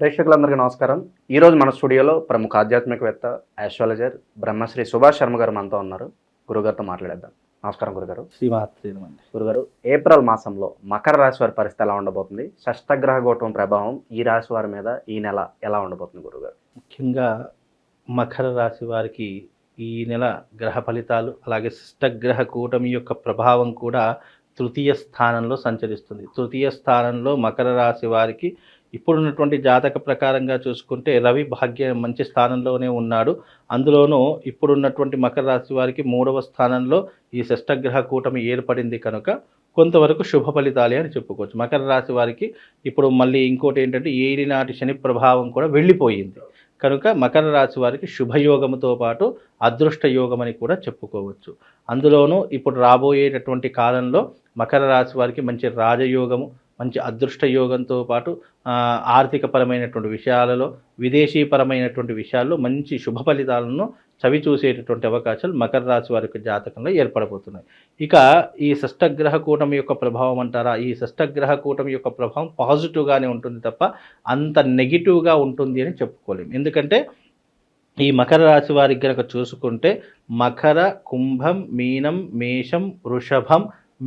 ప్రేక్షకులందరికీ నమస్కారం. ఈ రోజు మన స్టూడియోలో ప్రముఖ ఆధ్యాత్మికవేత్త ఆస్ట్రాలజర్ బ్రహ్మశ్రీ సుభాష్ శర్మ గారు మనతో ఉన్నారు. గురుగారితో మాట్లాడేద్దాం. నమస్కారం గురుగారు. గురుగారు ఏప్రిల్ మాసంలో మకర రాశి వారి పరిస్థితి ఎలా ఉండబోతుంది? షష్టగ్రహ గోటం ప్రభావం ఈ రాశి వారి మీద ఈ నెల ఎలా ఉండబోతుంది గురుగారు? ముఖ్యంగా మకర రాశి వారికి ఈ నెల గ్రహ ఫలితాలు అలాగే శిష్టగ్రహ కూటమి యొక్క ప్రభావం కూడా తృతీయ స్థానంలో సంచరిస్తుంది. తృతీయ స్థానంలో మకర రాశి వారికి ఇప్పుడున్నటువంటి జాతక ప్రకారంగా చూసుకుంటే రవి భాగ్య మంచి స్థానంలోనే ఉన్నాడు. అందులోనూ ఇప్పుడున్నటువంటి మకర రాశి వారికి మూడవ స్థానంలో ఈ షష్టగ్రహ కూటమి ఏర్పడింది కనుక కొంతవరకు శుభ ఫలితాలే అని చెప్పుకోవచ్చు. మకర రాశి వారికి ఇప్పుడు మళ్ళీ ఇంకోటి ఏంటంటే ఏడినాటి శని ప్రభావం కూడా వెళ్ళిపోయింది. కనుక మకర రాశి వారికి శుభయోగముతో పాటు అదృష్ట యోగం అని కూడా చెప్పుకోవచ్చు. అందులోనూ ఇప్పుడు రాబోయేటటువంటి కాలంలో మకర రాశి వారికి మంచి రాజయోగము మంచి అదృష్ట యోగంతో పాటు ఆర్థికపరమైనటువంటి విషయాలలో విదేశీపరమైనటువంటి విషయాల్లో మంచి శుభ ఫలితాలను చవి చూసేటటువంటి అవకాశాలు మకర రాశి వారికి జాతకంలో ఏర్పడబోతున్నాయి. ఇక ఈ షష్టగ్రహ కూటమి యొక్క ప్రభావం అంటారా? ఈ షష్టగ్రహ కూటమి యొక్క ప్రభావం పాజిటివ్గానే ఉంటుంది తప్ప అంత నెగిటివ్గా ఉంటుంది అని చెప్పుకోలేము ఎందుకంటే ఈ మకర రాశి వారికి గనక చూసుకుంటే మకర కుంభం మీనం మేషం వృషభం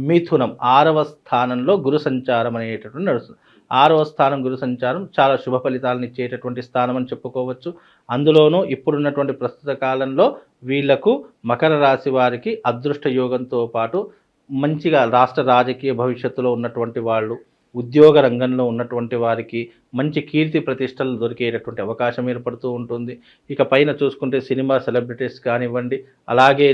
మిథునం ఆరవ స్థానంలో గురు సంచారం అనేటటువంటి నడుస్తుంది. ఆరవ స్థానం గురు సంచారం చాలా శుభ ఫలితాలను ఇచ్చేటటువంటి స్థానం అని చెప్పుకోవచ్చు. అందులోనూ ఇప్పుడున్నటువంటి ప్రస్తుత కాలంలో వీళ్ళకు మకర రాశి వారికి అదృష్ట యోగంతో పాటు మంచిగా రాష్ట్ర రాజకీయ భవిష్యత్తులో ఉన్నటువంటి వాళ్ళు ఉద్యోగ రంగంలో ఉన్నటువంటి వారికి మంచి కీర్తి ప్రతిష్టలు దొరికేటటువంటి అవకాశం ఏర్పడుతూ ఉంటుంది. ఇక పైన చూసుకుంటే సినిమా సెలబ్రిటీస్ కానివ్వండి అలాగే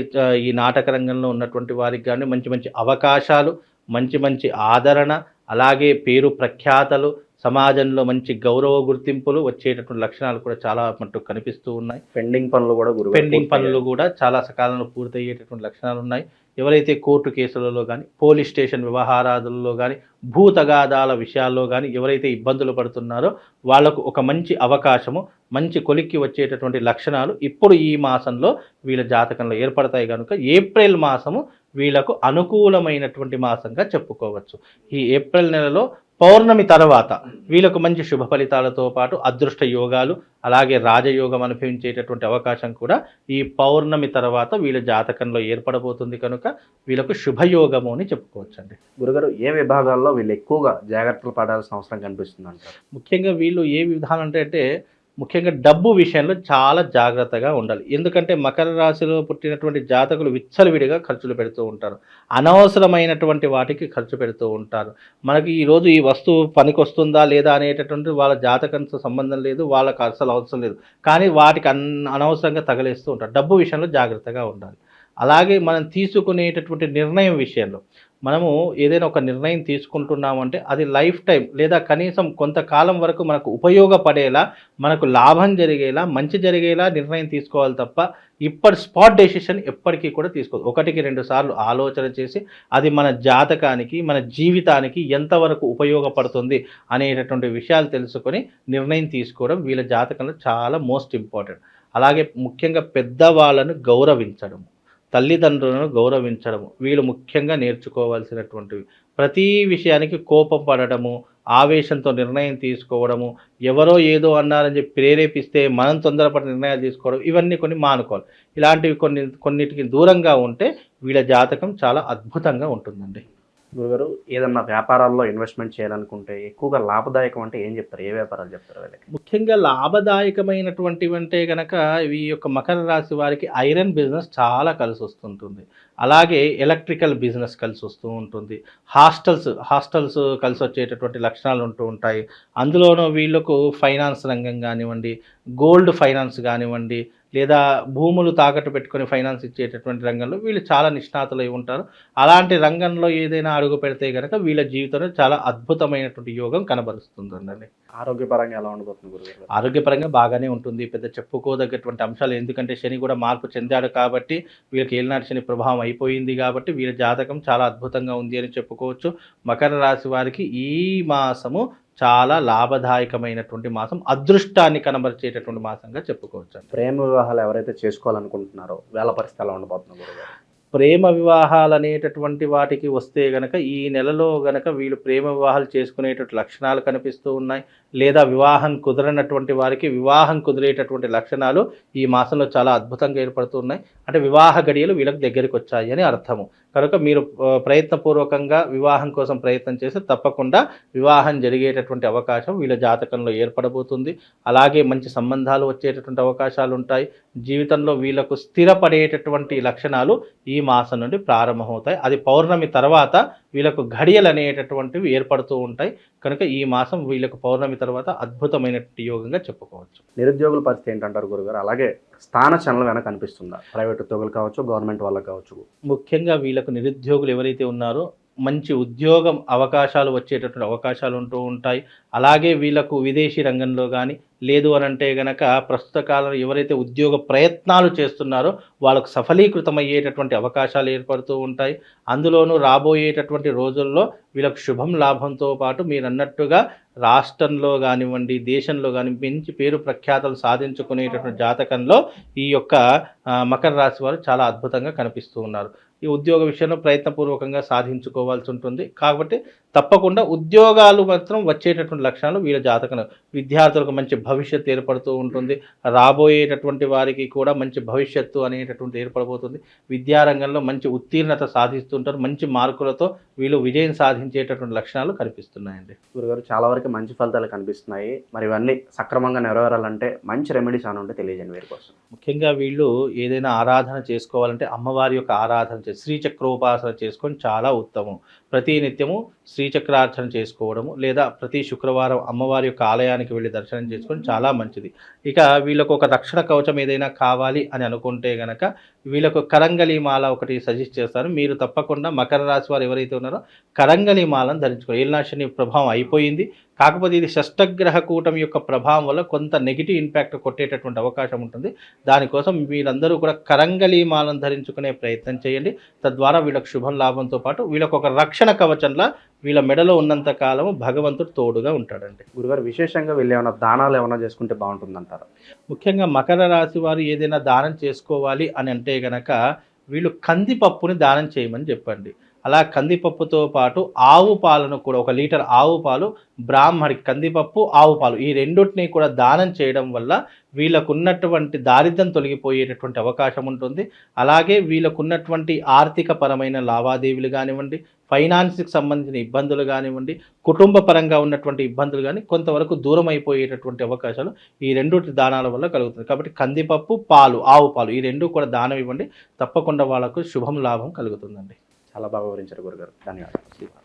ఈ నాటక రంగంలో ఉన్నటువంటి వారికి కానీ మంచి మంచి అవకాశాలు మంచి మంచి ఆదరణ అలాగే పేరు ప్రఖ్యాతలు సమాజంలో మంచి గౌరవ గుర్తింపులు వచ్చేటటువంటి లక్షణాలు కూడా చాలా మట్టుకు కనిపిస్తూ ఉన్నాయి. పెండింగ్ పనులు కూడా పెండింగ్ పనులు కూడా చాలా సకాలంలో పూర్తయ్యేటటువంటి లక్షణాలు ఉన్నాయి. ఎవరైతే కోర్టు కేసులలో కానీ పోలీస్ స్టేషన్ వ్యవహారాదులలో కానీ భూ తగాదాల విషయాల్లో కానీ ఎవరైతే ఇబ్బందులు పడుతున్నారో వాళ్ళకు ఒక మంచి అవకాశము మంచి కొలిక్కి వచ్చేటటువంటి లక్షణాలు ఇప్పుడు ఈ మాసంలో వీళ్ళ జాతకంలో ఏర్పడతాయి కనుక ఏప్రిల్ మాసము వీళ్ళకు అనుకూలమైనటువంటి మాసంగా చెప్పుకోవచ్చు. ఈ ఏప్రిల్ నెలలో పౌర్ణమి తర్వాత వీళ్ళకు మంచి శుభ ఫలితాలతో పాటు అదృష్ట యోగాలు అలాగే రాజయోగం అనుభవించేటటువంటి అవకాశం కూడా ఈ పౌర్ణమి తర్వాత వీళ్ళ జాతకంలో ఏర్పడబోతుంది కనుక వీళ్ళకు శుభయోగము అని చెప్పుకోవచ్చండి. గురుగారు ఏ విభాగాల్లో వీళ్ళు ఎక్కువగా జాగ్రత్తలు పడాల్సిన అవసరం కనిపిస్తుంది ముఖ్యంగా వీళ్ళు ఏ విధానం అంటే అంటే ముఖ్యంగా డబ్బు విషయంలో చాలా జాగ్రత్తగా ఉండాలి. ఎందుకంటే మకర రాశిలో పుట్టినటువంటి జాతకులు విచ్చలవిడిగా ఖర్చులు పెడుతూ ఉంటారు. అనవసరమైనటువంటి వాటికి ఖర్చు పెడుతూ ఉంటారు. మనకి ఈరోజు ఈ వస్తువు పనికొస్తుందా లేదా అనేటటువంటి వాళ్ళ జాతకంతో సంబంధం లేదు వాళ్ళకి అసలు అవసరం లేదు. కానీ వాటికి అన్ అనవసరంగా తగలేస్తూ ఉంటారు. డబ్బు విషయంలో జాగ్రత్తగా ఉండాలి. అలాగే మనం తీసుకునేటటువంటి నిర్ణయం విషయంలో మనము ఏదైనా ఒక నిర్ణయం తీసుకుంటున్నామంటే అది లైఫ్ టైం లేదా కనీసం కొంతకాలం వరకు మనకు ఉపయోగపడేలా మనకు లాభం జరిగేలా మంచి జరిగేలా నిర్ణయం తీసుకోవాలి తప్ప ఇప్పటి స్పాట్ డెసిషన్ ఎప్పటికీ కూడా తీసుకోదు. ఒకటికి రెండు సార్లు ఆలోచన చేసి అది మన జాతకానికి మన జీవితానికి ఎంతవరకు ఉపయోగపడుతుంది అనేటటువంటి విషయాలు తెలుసుకొని నిర్ణయం తీసుకోవడం వీళ్ళ జాతకంలో చాలా మోస్ట్ ఇంపార్టెంట్. అలాగే ముఖ్యంగా పెద్దవాళ్ళను గౌరవించడం. తల్లిదండ్రులను గౌరవించడము వీళ్ళు ముఖ్యంగా నేర్చుకోవాల్సినటువంటివి. ప్రతి విషయానికి కోపం పడటము ఆవేశంతో నిర్ణయం తీసుకోవడము ఎవరో ఏదో అన్నారని చెప్పి ప్రేరేపిస్తే మనం తొందరపడి నిర్ణయాలు తీసుకోవడం ఇవన్నీ కొన్ని మానుకోవాలి. ఇలాంటివి కొన్ని కొన్నిటికి దూరంగా ఉంటే వీళ్ళ జాతకం చాలా అద్భుతంగా ఉంటుందండి. గురుగారు ఏదన్నా వ్యాపారాల్లో ఇన్వెస్ట్మెంట్ చేయాలనుకుంటే ఎక్కువగా లాభదాయకం అంటే ఏం చెప్తారు? ఏ వ్యాపారాలు చెప్తారు వీళ్ళకి? ముఖ్యంగా లాభదాయకమైనటువంటివి అంటే కనుక ఈ యొక్క మకర రాశి వారికి ఐరన్ బిజినెస్ చాలా కలిసి వస్తుంటుంది అలాగే ఎలక్ట్రికల్ బిజినెస్ కలిసి వస్తూ ఉంటుంది. హాస్టల్స్ హాస్టల్స్ కలిసి వచ్చేటటువంటి లక్షణాలు ఉంటూ ఉంటాయి. అందులోనూ వీళ్ళకు ఫైనాన్స్ రంగం కానివ్వండి గోల్డ్ ఫైనాన్స్ కానివ్వండి లేదా భూములు తాకట్టు పెట్టుకొని ఫైనాన్స్ ఇచ్చేటటువంటి రంగంలో వీళ్ళు చాలా నిష్ణాతులై ఉంటారు. అలాంటి రంగంలో ఏదైనా అడుగు పెడితే కనుక వీళ్ళ జీవితంలో చాలా అద్భుతమైనటువంటి యోగం కనబరుస్తుందండి. ఆరోగ్యపరంగా ఎలా ఉండబోతుంది గురుగారు? ఆరోగ్యపరంగా బాగానే ఉంటుంది. పెద్ద చెప్పుకోదగ్గటువంటి అంశాలు. ఎందుకంటే శని కూడా మార్పు చెందాడు కాబట్టి వీళ్ళకి ఏలినాటి శని ప్రభావం అయిపోయింది కాబట్టి వీళ్ళ జాతకం చాలా అద్భుతంగా ఉంది అని చెప్పుకోవచ్చు. మకర రాశి వారికి ఈ మాసము చాలా లాభదాయకమైనటువంటి మాసం అదృష్టాన్ని కనబరిచేటటువంటి మాసంగా చెప్పుకోవచ్చు ప్రేమ వివాహాలు ఎవరైతే చేసుకోవాలనుకుంటున్నారో వేళ పరిస్థితి ఎలా ఉండబోతుంది గురుగారు? ప్రేమ వివాహాలు అనేటటువంటి వాటికి వస్తే గనక ఈ నెలలో గనక వీళ్ళు ప్రేమ వివాహాలు చేసుకునేటటువంటి లక్షణాలు కనిపిస్తూ ఉన్నాయి. లేదా వివాహం కుదరనటువంటి వారికి వివాహం కుదిరేటటువంటి లక్షణాలు ఈ మాసంలో చాలా అద్భుతంగా ఏర్పడుతూ ఉన్నాయి. అంటే వివాహ గడియలు వీళ్ళకి దగ్గరికి వచ్చాయి అని అర్థము. కనుక మీరు ప్రయత్నపూర్వకంగా వివాహం కోసం ప్రయత్నం చేస్తే తప్పకుండా వివాహం జరిగేటటువంటి అవకాశం వీళ్ళ జాతకంలో ఏర్పడబోతుంది. అలాగే మంచి సంబంధాలు వచ్చేటటువంటి అవకాశాలు ఉంటాయి జీవితంలో వీళ్ళకు స్థిరపడేటటువంటి లక్షణాలు ఈ మాసం నుండి ప్రారంభమవుతాయి. అది పౌర్ణమి తర్వాత వీళ్ళకు ఘడియలు అనేటటువంటివి ఏర్పడుతూ ఉంటాయి. కనుక ఈ మాసం వీళ్ళకు పౌర్ణమి తర్వాత అద్భుతమైనటువంటి యోగంగా చెప్పుకోవచ్చు. నిరుద్యోగుల పరిస్థితి ఏంటంటారు గురుగారు? అలాగే స్థాన చలనం వెనక కనిపిస్తుందా ప్రైవేట్ ఉద్యోగులు కావచ్చు గవర్నమెంట్ వాళ్ళకి కావచ్చు. ముఖ్యంగా వీళ్ళకు నిరుద్యోగులు ఎవరైతే ఉన్నారో మంచి ఉద్యోగం అవకాశాలు వచ్చేటటువంటి అవకాశాలు ఉంటూ ఉంటాయి. అలాగే వీళ్ళకు విదేశీ రంగంలో కానీ లేదు అని అంటే గనక ప్రస్తుత కాలంలో ఎవరైతే ఉద్యోగ ప్రయత్నాలు చేస్తున్నారో వాళ్ళకు సఫలీకృతమయ్యేటటువంటి అవకాశాలు ఏర్పడుతూ ఉంటాయి. అందులోనూ రాబోయేటటువంటి రోజుల్లో వీళ్ళకు శుభం లాభంతో పాటు మీరు అన్నట్టుగా రాష్ట్రంలో కానివ్వండి దేశంలో కానీ మంచి పేరు ప్రఖ్యాతలు సాధించుకునేటటువంటి జాతకంలో ఈ యొక్క మకర రాశి వారు చాలా అద్భుతంగా కనిపిస్తూ ఉన్నారు. ఈ ఉద్యోగ విషయంలో ప్రయత్నపూర్వకంగా సాధించుకోవాల్సి ఉంటుంది. కాబట్టి తప్పకుండా ఉద్యోగాలు మాత్రం వచ్చేటటువంటి లక్షణాలు వీళ్ళ జాతకం విద్యార్థులకు మంచి భవిష్యత్తు ఏర్పడుతూ ఉంటుంది. రాబోయేటటువంటి వారికి కూడా మంచి భవిష్యత్తు అనేటటువంటి ఏర్పడబోతుంది. విద్యారంగంలో మంచి ఉత్తీర్ణత సాధిస్తుంటారు. మంచి మార్కులతో వీళ్ళు విజయం సాధించేటటువంటి లక్షణాలు కనిపిస్తున్నాయండి. గురుగారు చాలా వరకు మంచి ఫలితాలు కనిపిస్తున్నాయి. మరి ఇవన్నీ సక్రమంగా నెరవేరాలంటే మంచి రెమెడీస్ అని ఉంటే తెలియజేయండి వీరి కోసం. ముఖ్యంగా వీళ్ళు ఏదైనా ఆరాధన చేసుకోవాలంటే అమ్మవారి యొక్క ఆరాధన శ్రీచక్రోపాసన చేసుకొని చాలా ఉత్తమం. ప్రతి నిత్యము శ్రీచక్రార్చన చేసుకోవడము లేదా ప్రతి శుక్రవారం అమ్మవారి యొక్క ఆలయానికి వెళ్ళి దర్శనం చేసుకొని చాలా మంచిది. ఇక వీళ్ళకు ఒక రక్షణ కవచం ఏదైనా కావాలి అని అనుకుంటే గనక వీళ్ళకు కరంగలి మాల ఒకటి సజెస్ట్ చేస్తాను మీరు తప్పకుండా మకర రాశి వారు ఎవరైతే ఉన్నారో కరంగలి మాలను ధరించుకోవాలి. ఏలినాశని ప్రభావం అయిపోయింది. కాకపోతే ఇది షష్టగ్రహ కూటమి యొక్క ప్రభావం వల్ల కొంత నెగిటివ్ ఇంపాక్ట్ కొట్టేటటువంటి అవకాశం ఉంటుంది. దానికోసం వీళ్ళందరూ కూడా కరంగలి మాలను ధరించుకునే ప్రయత్నం చేయండి. తద్వారా వీళ్ళకు శుభం లాభంతో పాటు వీళ్ళకు ఒక రక్షణ కవచంలా వీళ్ళ మెడలో ఉన్నంత కాలము భగవంతుడు తోడుగా ఉంటాడండి. గురుగారు విశేషంగా వీళ్ళు ఏమైనా దానాలు ఏమైనా చేసుకుంటే బాగుంటుందంటారు? ముఖ్యంగా మకర రాశి వారు ఏదైనా దానం చేసుకోవాలి అని అంటే గనక వీళ్ళు కందిపప్పుని దానం చేయమని చెప్పండి. అలా కందిపప్పుతో పాటు ఆవు పాలను కూడా ఒక లీటర్ ఆవు పాలు బ్రాహ్మడికి కందిపప్పు ఆవు పాలు ఈ రెండింటిని కూడా దానం చేయడం వల్ల వీళ్ళకు ఉన్నటువంటి దారిద్ర్యం తొలగిపోయేటటువంటి అవకాశం ఉంటుంది. అలాగే వీళ్ళకు ఉన్నటువంటి ఆర్థిక పరమైన లావాదేవీలు కానివ్వండి ఫైనాన్స్కి సంబంధించిన ఇబ్బందులు కానివ్వండి కుటుంబ పరంగా ఉన్నటువంటి ఇబ్బందులు కానీ కొంతవరకు దూరం అయిపోయేటటువంటి అవకాశాలు ఈ రెండు దానాల వల్ల కలుగుతుంది. కాబట్టి కందిపప్పు పాలు ఆవు పాలు ఈ రెండు కూడా దానం ఇవ్వండి. తప్పకుండా వాళ్ళకు శుభం లాభం కలుగుతుందండి. చాలా బాగా వివరించారు గురుగారు. ధన్యవాదాలు.